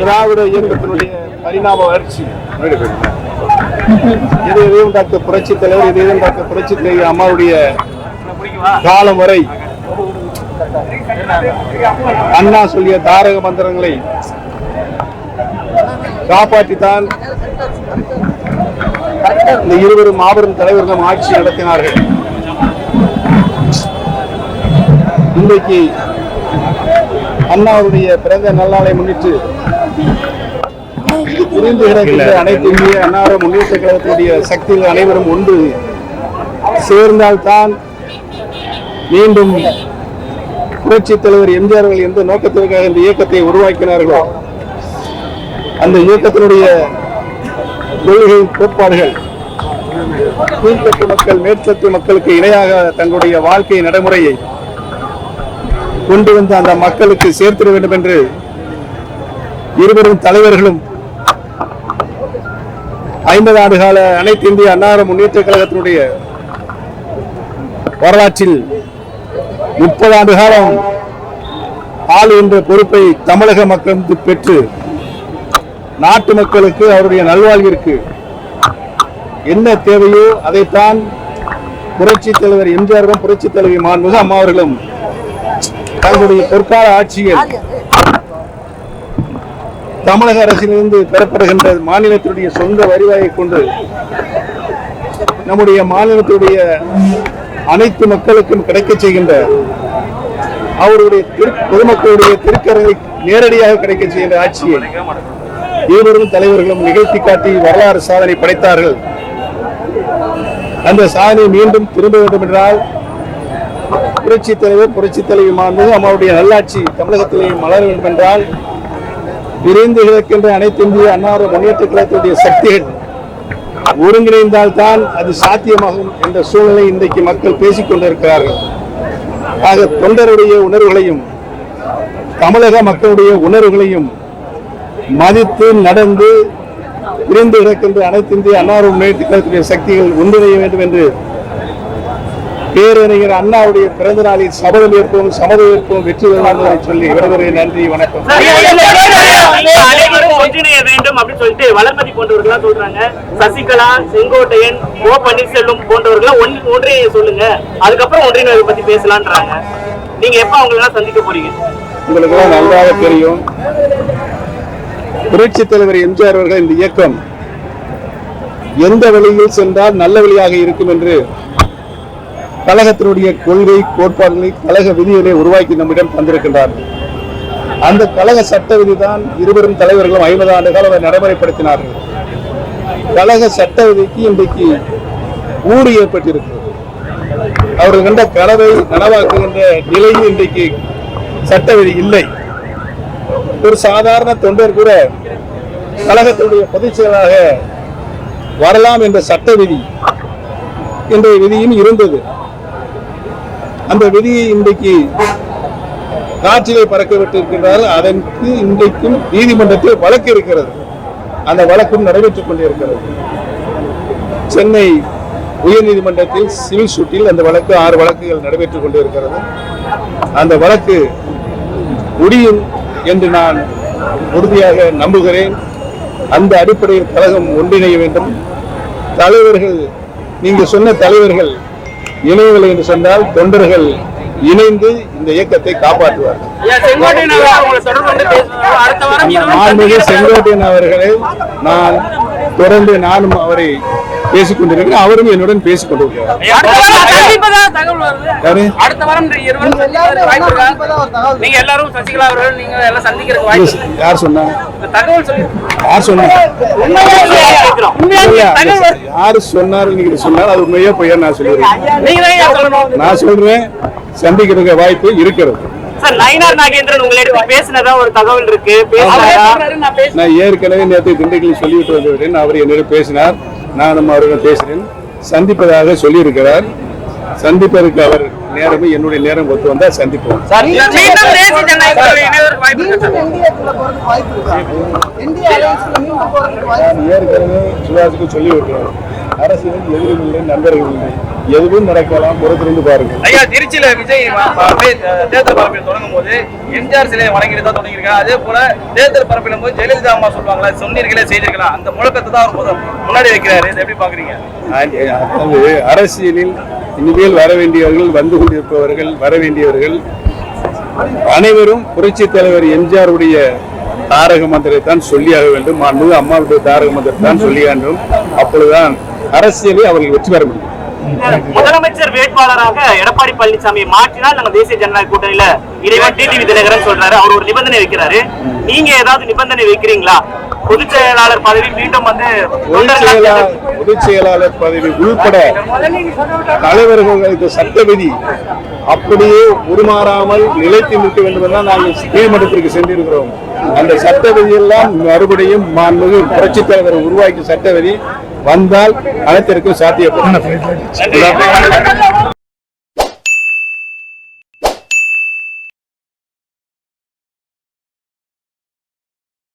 திராவிட இயக்கத்தினுடைய பரிணாம வளர்ச்சி. இது இதையும் டாக்டர் புரட்சி தலைவர் எதையும் டாக்டர் புரட்சி தலைவர் அம்மாவுடைய காலம் வரை அண்ணா சொல்லிய தாரக மந்திரங்களை காப்பாற்றித்தான் இந்த இருவரும் மாபெரும் தலைவர்களும் ஆட்சி நடத்தினார்கள். இன்றைக்கு அண்ணாவுடைய பிறந்த நல்நாளை முன்னிட்டு புரிந்து கிடக்கின்ற அனைத்து இந்திய அன்னார முன்னேற்ற கழகத்தினுடைய சக்திகள் அனைவரும் ஒன்று சேர்ந்தால்தான் மீண்டும் புரட்சி தலைவர் எம்ஜிஆர் அவர்கள் எந்த நோக்கத்திற்காக இந்த இயக்கத்தை உருவாக்கினார்களோ அந்த இயக்கத்தினுடைய கொள்கை கோட்பாடுகள் கீழ்த்தட்டு மக்கள் மேற்தட்டு மக்களுக்கு இணையாக தங்களுடைய வாழ்க்கை நடைமுறையை கொண்டு வந்து அந்த மக்களுக்கு சேர்த்திட வேண்டும் என்று இருவரும் தலைவர்களும் ஐம்பது ஆண்டு கால அனைத்து இந்திய அன்னார முன்னேற்ற கழகத்தினுடைய வரலாற்றில் முப்பது ஆண்டு காலம் ஆளுகின்ற பொறுப்பை தமிழக மக்கள் பெற்று நாட்டு மக்களுக்கு அவருடைய நல்வாழ்விற்கு என்ன தேவையோ அதைத்தான் புரட்சி தலைவர் எம்ஜிஆரும் புரட்சி தலைவி மாண்புமிகு அம்மா அவர்களும் தங்களுடைய பொற்கால ஆட்சியில் தமிழக அரசிலிருந்து பெறப்படுகின்ற மாநிலத்தினுடைய சொந்த வருவாயை கொண்டு நம்முடைய மாநிலத்துடைய அனைத்து மக்களுக்கும் கிடைக்க செய்கின்ற அவருடைய பொதுமக்களுடைய திருக்கரங்களை நேரடியாக கிடைக்க செய்கின்ற ஆட்சியை இருவரும் தலைவர்களும் நிகழ்த்தி காட்டி வரலாறு சாதனை படைத்தார்கள். அந்த சாதனை மீண்டும் திரும்ப வேண்டும் என்றால் புரட்சி தலைவர் புரட்சி தலைவி மாண்பு அம்மாவுடைய நல்லாட்சி தமிழகத்திலே மலர வேண்டும் என்றால் விரைந்து கிடக்கின்ற அனைத்து இந்திய அன்னார முன்னேற்ற கழகத்துடைய சக்திகள் ஒருங்கிணைந்தால்தான் அது சாத்தியமாகும் என்ற சூழ்நிலை இன்றைக்கு மக்கள் பேசிக்கொண்டிருக்கிறார்கள் ஆக தொண்டருடைய உணர்வுகளையும் தமிழக மக்களுடைய உணர்வுகளையும் மதித்து நடந்து விரைந்து கிடக்கின்ற அனைத்து இந்திய அன்னார முன்னேற்ற கழகத்துடைய சக்திகள் ஒன்றிணைய வேண்டும் என்று பேரறிஞர் அண்ணாவுடைய பிறந்த நாளில் சபதம் ஏற்போம் சமதம் ஏற்போம் வெற்றி என்பதை சொல்லி விடைபெறுகிறேன் நன்றி வணக்கம் ஒன்றிணைய வேண்டும் அப்படின்னு சொல்லிட்டு வளர்மதி போன்றவர்கள் சொல்றாங்க சசிகலா செங்கோட்டையன் ஓ பன்னீர்செல்வம் போன்றவர்கள் ஒன்றிணைய சொல்லுங்க அதுக்கப்புறம் ஒன்றிணைவை பத்தி பேசலான்றாங்க நீங்க எப்ப அவங்க எல்லாம் சந்திக்க போறீங்க உங்களுக்கு நன்றாக தெரியும் புரட்சி தலைவர் எம்ஜிஆர் அவர்கள் இந்த இயக்கம் எந்த வழியில் சென்றால் நல்ல வழியாக இருக்கும் என்று கழகத்தினுடைய கொள்கை கோட்பாடுகளை கழக விதிகளை உருவாக்கி நம்மிடம் தந்திருக்கின்றார்கள் அந்த கழக சட்ட விதி தான் இருவரும் தலைவர்களும் ஐம்பது ஆண்டு காலம் அதை நடைமுறைப்படுத்தினார்கள் கழக சட்ட விதிக்கு இன்றைக்கு ஊடு ஏற்பட்டிருக்கிறது. அவர்கள் கண்ட கனவை நனவாக்குகின்ற நிலையில் இன்றைக்கு சட்ட விதி இல்லை. ஒரு சாதாரண தொண்டர் கூட கழகத்தினுடைய பொதுச் செயலாக வரலாம் என்ற சட்ட விதி என்ற விதியும் இருந்தது. அந்த விதியை இன்றைக்கு காற்றிலே பறக்க விட்டிருக்கின்றார்கள் அதற்கு இன்றைக்கும் நீதிமன்றத்தில் வழக்கு இருக்கிறது. அந்த வழக்கும் நடைபெற்றுக் கொண்டிருக்கிறது. சென்னை உயர்நீதிமன்றத்தில் சிவில் சூட்டில் அந்த வழக்கு ஆறு வழக்குகள் நடைபெற்றுக் கொண்டிருக்கிறது. அந்த வழக்கு முடியும் என்று நான் உறுதியாக நம்புகிறேன். அந்த அடிப்படையில் கழகம் ஒன்றிணைய வேண்டும். தலைவர்கள் நீங்கள் சொன்ன தலைவர்கள் இணையவில்லை என்று சொன்னால் தொண்டர்கள் இணைந்து இந்த இயக்கத்தை காப்பாற்றுவார்கள். மாண்புமிகு செங்கோட்டையன் அவர்களை நான் தொடர்ந்து நானும் அவரை பேசிக் கொண்டிருக்கிறேன் அவரும் என்னுடன் பேசிக் கொண்டிருக்கிறார் தகவல் வருது. யாரு? அடுத்த வாரம் இருவரும் சந்திக்கிறதுக்கு வாய்ப்பு இருக்கா? நீங்க எல்லாரும் சசிகலா அவர்கள் நீங்க எல்லாம் சந்திக்கிறதுக்கு வாய்ப்பு இருக்கா? யார் சொன்னா? இந்த தகவல் சொல்லி யார் சொன்னா. யாரு சொன்னாரு நீங்க சொன்னார் அது உண்மையா பொய்யா நான் சொல்லிடுறேன். நான் சொல்றேன். சந்திக்கிறதுக்கு வாய்ப்பு இருக்கிறது. நாகேந்திரன் உங்களிடம் பேசினதா ஒரு தகவல் இருக்கு? பேசுறாரா நான் ஏற்கனவே நேற்று திண்டுக்கல் சொல்லிவிட்டு வந்து அவர் என்னிடம் பேசினார். நானும் அவரிடம் பேசினேன் சந்திப்பதாக சொல்லியிருக்கிறார். சந்திப்பதற்கு அவர் நேரமும் என்னுடைய நேரம் ஒத்து வந்தால் சந்திப்போம். ஏற்கனவே சுபாஷுக்கு சொல்லிவிட்டேன் அரசியலில் எதிரும் இல்லை நண்பர்கள் இல்லை. எதுவும் நடக்கலாம் பொறுத்திருந்து பாருங்க. ஐயா திருச்சியில விஜய் தேர்தல் பரப்பில் தொடங்கும் போது எம்ஜிஆர் சிலையை வணங்கிட்டு தான் தொடங்கியிருக்காங்க அதே போல தேர்தல் பரப்பிலும் போது ஜெயலலிதா அம்மா சொல்லுவாங்களா சொன்னீர்களே செய்திருக்கலாம் அந்த முழக்கத்தை தான் அவர் முன்னாடி வைக்கிறாரு. இதை எப்படி பாக்குறீங்க? அதாவது அரசியலில் இனிமேல் வர வேண்டியவர்கள் வந்து கொண்டிருப்பவர்கள் வர வேண்டியவர்கள் அனைவரும் புரட்சி தலைவர் எம்ஜிஆருடைய தாரக மந்திரத்தை தான் சொல்லியாக வேண்டும். மாண்புமிகு அம்மாவுடைய தாரக மந்திரத்தை தான் சொல்லிய வேண்டும் அப்பொழுதுதான் அரசியலில் அவர்கள் வெற்றி பெற முடியும். முதலமைச்சர் வேட்பாளராக எடப்பாடி பழனிசாமியை மாற்றினால் நாங்க தேசிய ஜனநாயக கூட்டணியில இறைவன் டிடிவி தினகரன் சொல்றாரு. அவர் ஒரு நிபந்தனை வைக்கிறாரு. நீங்க ஏதாவது நிபந்தனை வைக்கிறீங்களா? பொதுச் செயலாளர் பதவி மீண்டும் வந்து பொதுச் செயலாளர் பதவி உள்பட தலைவர்களுக்கு சட்ட விதி அப்படியே உருமாறாமல் நிலைத்து நிற்க வேண்டும் என்றால் நாங்கள் நீதிமன்றத்திற்கு சென்றிருக்கிறோம். அந்த சட்ட விதியெல்லாம் மறுபடியும் மாண்புமிகு புரட்சித் தலைவர் உருவாக்கிய சட்ட விதி வந்தால் அனைத்திற்கும் சாத்தியப்படும்.